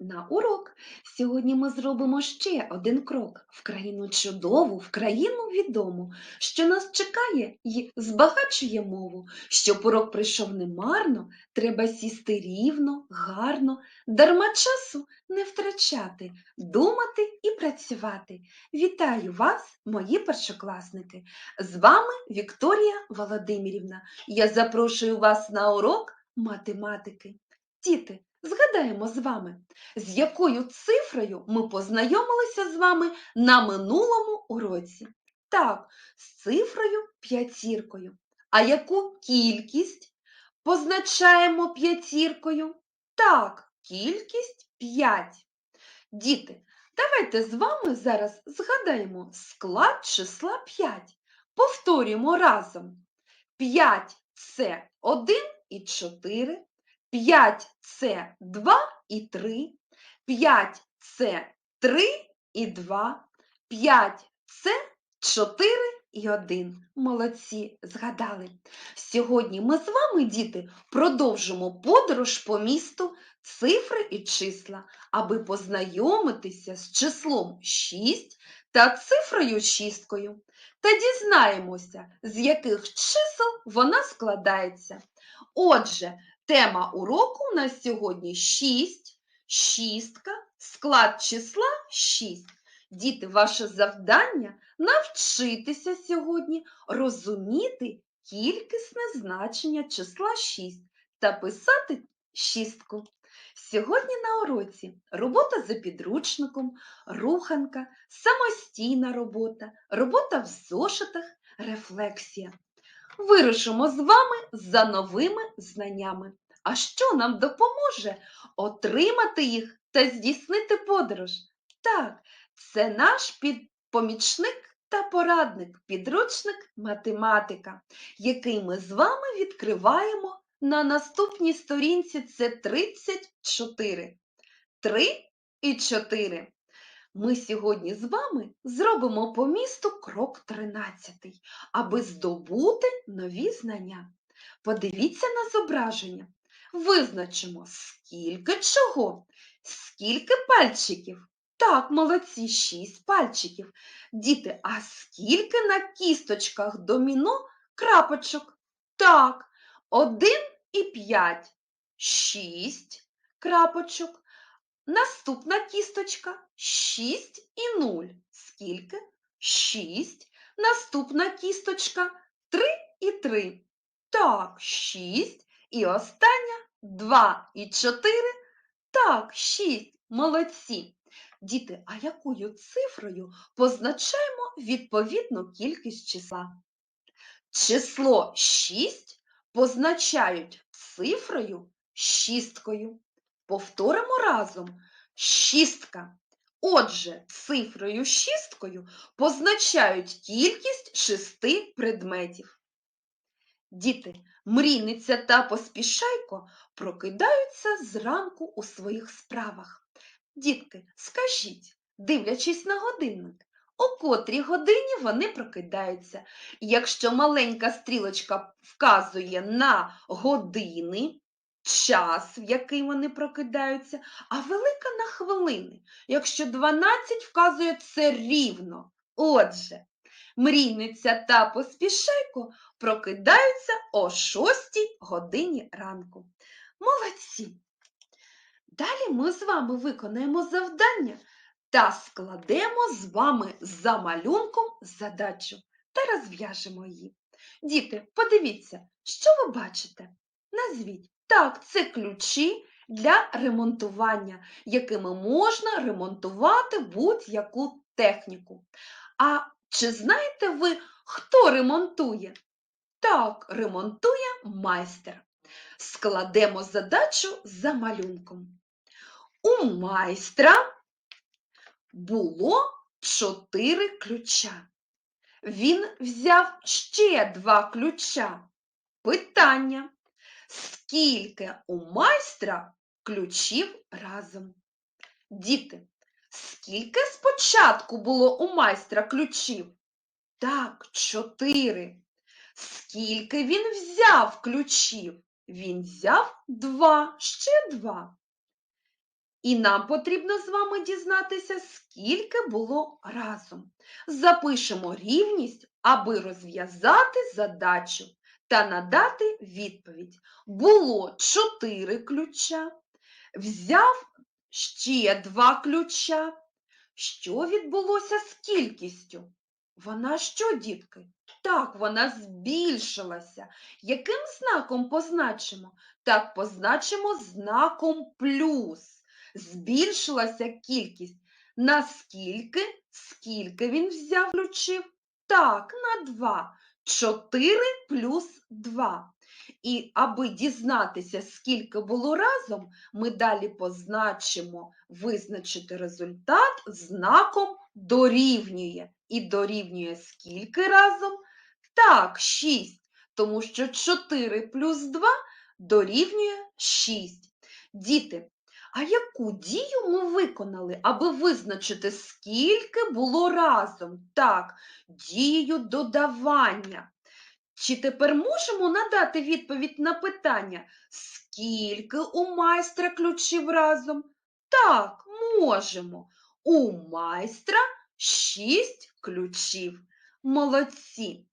На урок. Сьогодні ми зробимо ще один крок в країну чудову, в країну відому, що нас чекає і збагачує мову. Щоб урок прийшов немарно, треба сісти рівно, гарно, дарма часу не втрачати, думати і працювати. Вітаю вас, мої першокласники! З вами Вікторія Володимирівна. Я запрошую вас на урок математики. Діти, згадаємо з вами, з якою цифрою ми познайомилися з вами на минулому уроці. Так, з цифрою п'ятіркою. А яку кількість позначаємо п'ятіркою? Так, кількість 5. Діти, давайте з вами зараз згадаємо склад числа 5. Повторюємо разом. 5 це 1 і 4. 5 це 2 і 3, 5 це 3 і 2, 5 це 4 і 1. Молодці, згадали. Сьогодні ми з вами, діти, продовжимо подорож по місту цифри і числа, аби познайомитися з числом 6 та цифрою 6 та дізнаємося, з яких чисел вона складається. Отже, Тема уроку у нас сьогодні 6, шістка, склад числа 6. Діти, ваше завдання навчитися сьогодні розуміти кількісне значення числа 6 та писати шістку. Сьогодні на уроці робота за підручником, руханка, самостійна робота, робота в зошитах, рефлексія. Вирушимо з вами за новими знаннями. А що нам допоможе отримати їх та здійснити подорож? Так, це наш під- помічник та порадник, підручник математика, який ми з вами відкриваємо на наступній сторінці. Це 34. 3 і 4. Ми сьогодні з вами зробимо по місту крок 13, аби здобути нові знання. Подивіться на зображення. Визначимо, скільки чого, скільки пальчиків. Так, молодці, 6 пальчиків. Діти, а скільки на кісточках доміно крапочок? Так, 1 і 5, 6 крапочок. Наступна кісточка 6 і 0. Скільки? 6. Наступна кісточка 3 і 3. Так, 6. І остання 2 і 4. Так, 6. Молодці. Діти, а якою цифрою позначаємо відповідну кількість числа? Число 6 позначають цифрою шісткою. Повторимо разом шістка. Отже, цифрою шісткою позначають кількість шести предметів. Діти, мрійниця та поспішайко прокидаються зранку у своїх справах. Дітки, скажіть, дивлячись на годинник, о котрій годині вони прокидаються. Якщо маленька стрілочка вказує на години, час, в який вони прокидаються, а велика на хвилини. Якщо 12 вказує це рівно. Отже, мрійниця та поспішайко прокидаються о 6 годині ранку. Молодці! Далі ми з вами виконаємо завдання та складемо з вами за малюнком задачу та розв'яжемо її. Діти, подивіться, що ви бачите? Назвіть. Так, це ключі для ремонтування, якими можна ремонтувати будь-яку техніку. А чи знаєте ви, хто ремонтує? Так, ремонтує майстер. Складемо задачу за малюнком. У майстра було чотири ключа. Він взяв ще два ключа. Питання. Скільки у майстра ключів разом? Діти, скільки спочатку було у майстра ключів? Так, чотири. Скільки він взяв ключів? Він взяв два, ще два. І нам потрібно з вами дізнатися, скільки було разом. Запишемо рівність, аби розв'язати задачу та надати відповідь. Було чотири ключа, взяв ще два ключа. Що відбулося з кількістю? Вона що, дітки? Так, вона збільшилася. Яким знаком позначимо? Так, позначимо знаком плюс. Збільшилася кількість. Наскільки? Скільки він взяв ключів? Так, на 2. 4 плюс 2. І аби дізнатися, скільки було разом, ми далі позначимо визначити результат знаком дорівнює. І дорівнює скільки разом? Так, 6, тому що 4 плюс 2 дорівнює 6. Діти, а яку дію ми виконали, аби визначити, скільки було разом? Так, дію додавання. Чи тепер можемо надати відповідь на питання, скільки у майстра ключів разом? Так, можемо. У майстра шість ключів. Молодці.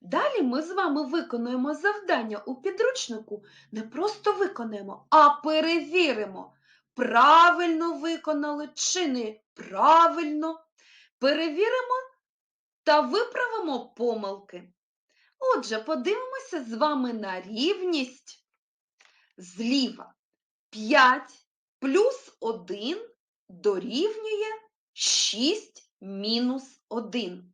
Далі ми з вами виконуємо завдання у підручнику. Не просто виконаємо, а перевіримо, правильно виконали чи не правильно. Перевіримо та виправимо помилки. Отже, подивимося з вами на рівність зліва. 5 плюс 1 дорівнює 6 мінус 1.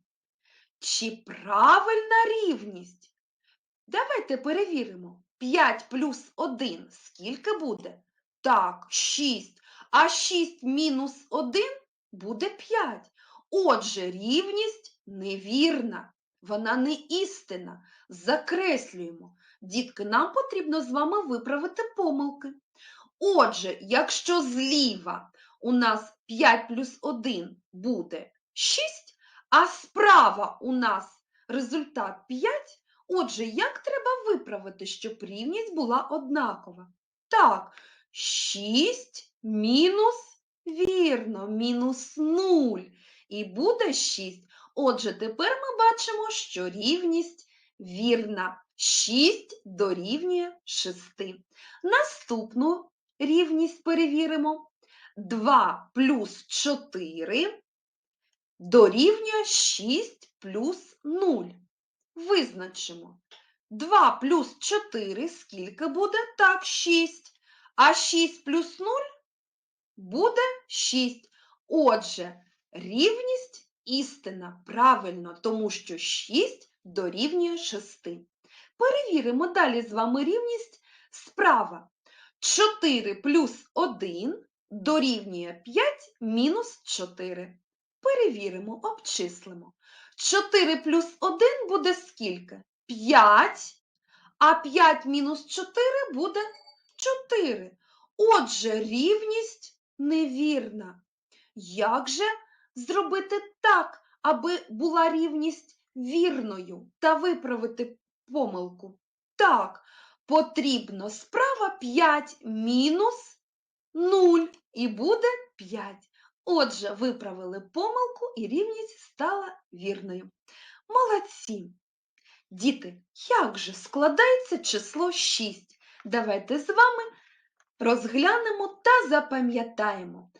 Чи правильна рівність? Давайте перевіримо. 5 плюс 1 скільки буде? Так, 6. А 6 мінус 1 буде 5. Отже, рівність невірна. Вона не істина. Закреслюємо. Дітки, нам потрібно з вами виправити помилки. Отже, якщо зліва у нас 5 плюс 1 буде 6, а справа у нас результат 5, отже, як треба виправити, щоб рівність була однакова? Так, 6 мінус, вірно, мінус 0. І буде 6. Отже, тепер ми бачимо, що рівність вірна. 6 дорівнює 6. Наступну рівність перевіримо. 2 плюс 4 дорівнює 6 плюс 0. Визначимо. 2 плюс 4 скільки буде? Так, 6. А 6 плюс 0 буде 6. Отже, рівність істина правильно, тому що 6 дорівнює 6. Перевіримо далі з вами рівність справа. 4 плюс 1 дорівнює 5 мінус 4. Перевіримо, обчислимо. 4 плюс 1 буде скільки? 5. А 5 мінус 4 буде 4. Отже, рівність невірна. Як же зробити так, аби була рівність вірною та виправити помилку? Так, потрібно справа 5 мінус 0 і буде 5. Отже, виправили помилку і рівність стала вірною. Молодці! Діти, як же складається число 6? Давайте з вами розглянемо та запам'ятаємо.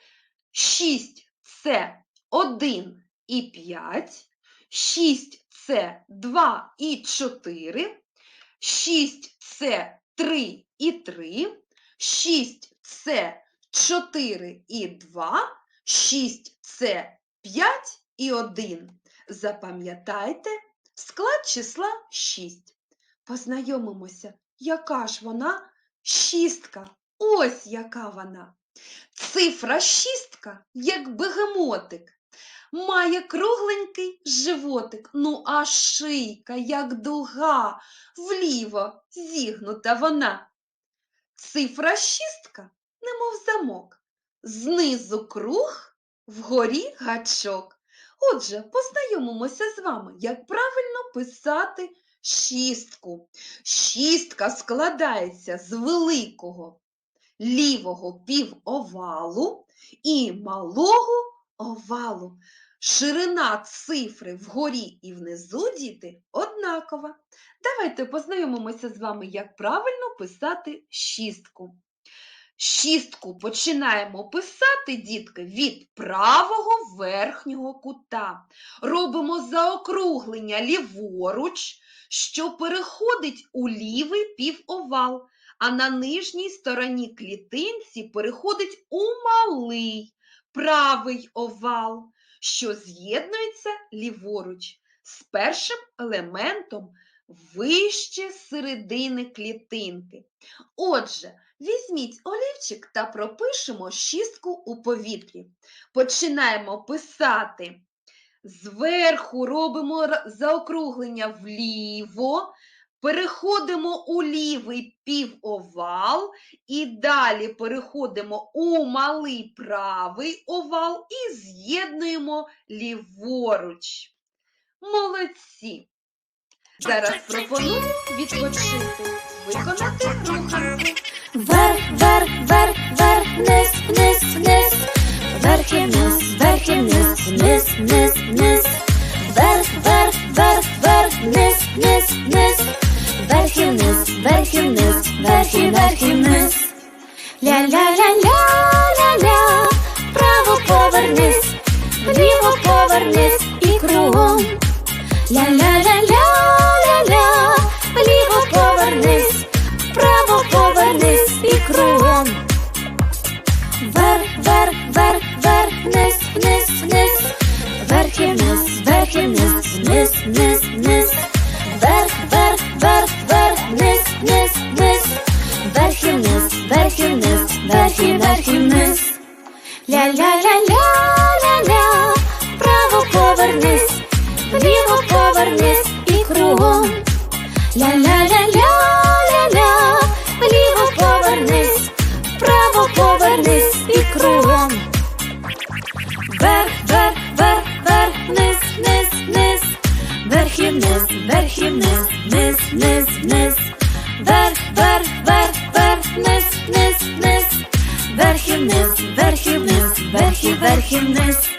6 це 1 і 5, 6 це 2 і 4, 6 це 3 і 3, 6 це 4 і 2, 6 це 5 і 1. Запам'ятайте склад числа 6. Познайомимося, яка ж вона шістка. Ось яка вона. Цифра шістка, як бегемотик, має кругленький животик, ну а шийка, як дуга, вліво зігнута вона. Цифра шістка, немов замок, знизу круг, вгорі гачок. Отже, познайомимося з вами, як правильно писати шістку. Шістка складається з великого лівого півовалу і малого овалу. Ширина цифри вгорі і внизу, діти, однакова. Давайте познайомимося з вами, як правильно писати шістку. Шістку починаємо писати, дітки, від правого верхнього кута. Робимо заокруглення ліворуч, що переходить у лівий півовал, а на нижній стороні клітинці переходить у малий правий овал, що з'єднується ліворуч з першим елементом вище середини клітинки. Отже, Візьміть олівчик та пропишемо шістку у повітрі. Починаємо писати. Зверху робимо заокруглення вліво, переходимо у лівий півовал і далі переходимо у малий правий овал і з'єднуємо ліворуч. Молодці! Зараз пропоную відпочити, виконати руханку. Вниз, вниз, вверх і вниз, вверх Вверх, вверх, вверх, вверх, вниз, вниз, вниз, вверх і вниз, вверх і вниз, вниз, вниз, вниз, вверх, вверх, вверх, вверх, вниз, вниз, вниз, вверх і вниз, вверх і вниз, вверх і вверх і вниз.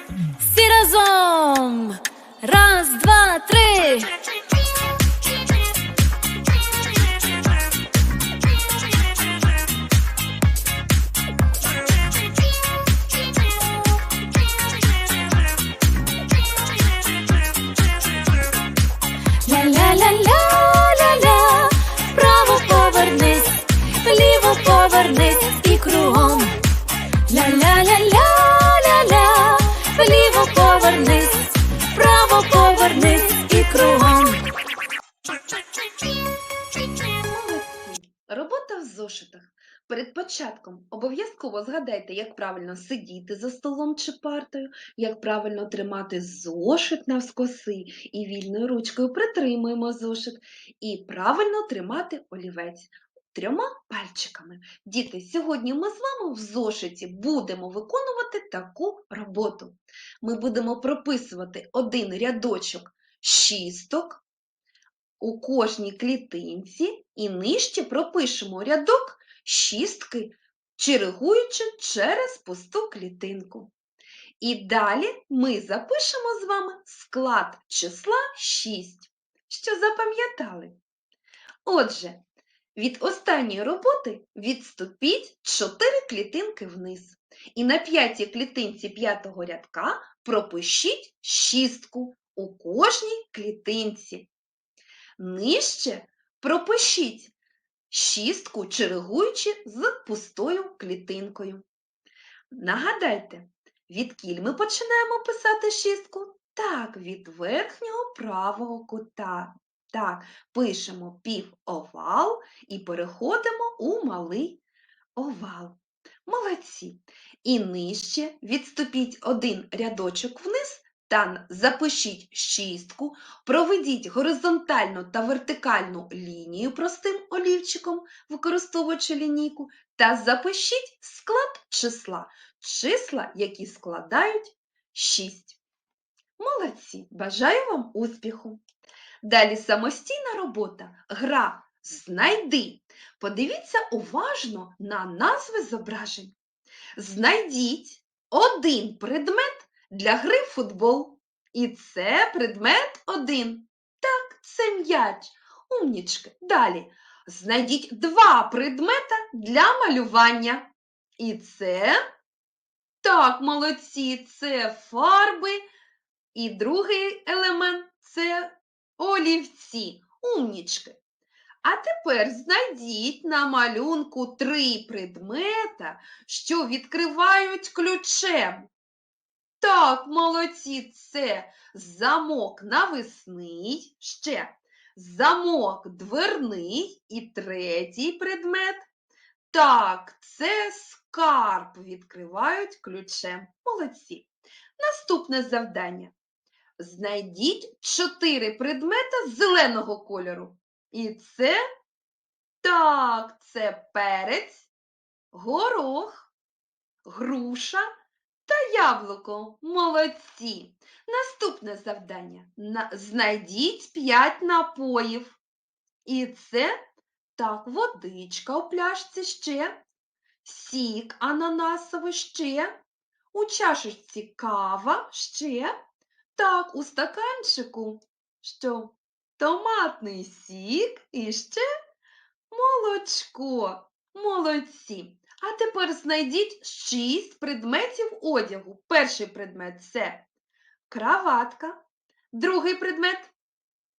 Перед початком обов'язково згадайте, як правильно сидіти за столом чи партою, як правильно тримати зошит навскоси і вільною ручкою притримуємо зошит, і правильно тримати олівець трьома пальчиками. Діти, сьогодні ми з вами в зошиті будемо виконувати таку роботу. Ми будемо прописувати один рядочок шісток у кожній клітинці і нижче пропишемо рядок шістки, чергуючи через пусту клітинку. І далі ми запишемо з вами склад числа 6, що запам'ятали. Отже, від останньої роботи відступіть 4 клітинки вниз. І на п'ятій клітинці п'ятого рядка пропишіть шістку у кожній клітинці. Нижче пропишіть шістку, чергуючи з пустою клітинкою. Нагадайте, відкіль ми починаємо писати шістку? Так, від верхнього правого кута. Так, пишемо півовал і переходимо у малий овал. Молодці. І нижче відступіть один рядочок вниз та запишіть шістку, проведіть горизонтальну та вертикальну лінію простим олівчиком, використовуючи лінійку, та запишіть склад числа, числа, які складають 6. Молодці! Бажаю вам успіху! Далі самостійна робота, гра Знайди. Подивіться уважно на назви зображень. Знайдіть один предмет для гри в футбол. І це предмет один. Так, це м'яч. Умнічки. Далі. Знайдіть два предмета для малювання. І це, так, молодці, це фарби. І другий елемент це олівці. Умнічки. А тепер знайдіть на малюнку три предмета, що відкривають ключем. Так, молодці, це замок навісний, ще замок дверний і третій предмет. Так, це скарб відкривають ключем. Молодці. Наступне завдання. Знайдіть чотири предмета зеленого кольору. І це так, це перець, горох, груша та яблуко. Молодці. Наступне завдання. На- Знайдіть 5 напоїв. І це так, водичка у пляшці ще, сік ананасовий ще, у чашечці кава ще. Так, у стаканчику що? Томатний сік і ще молочко. Молодці. А тепер знайдіть шість предметів одягу. Перший предмет це краватка. Другий предмет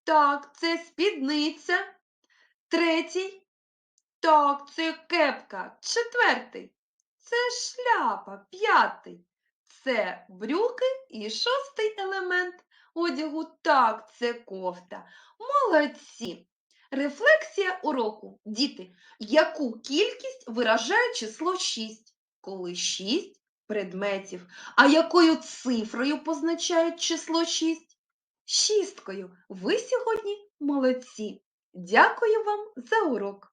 так, це спідниця. Третій так, це кепка. Четвертий це шляпа. П'ятий це брюки і шостий елемент одягу. Так, це кофта. Молодці! Рефлексія уроку. Діти, яку кількість виражає число 6, коли 6 предметів. А якою цифрою позначають число 6? Шісткою. Ви сьогодні молодці. Дякую вам за урок.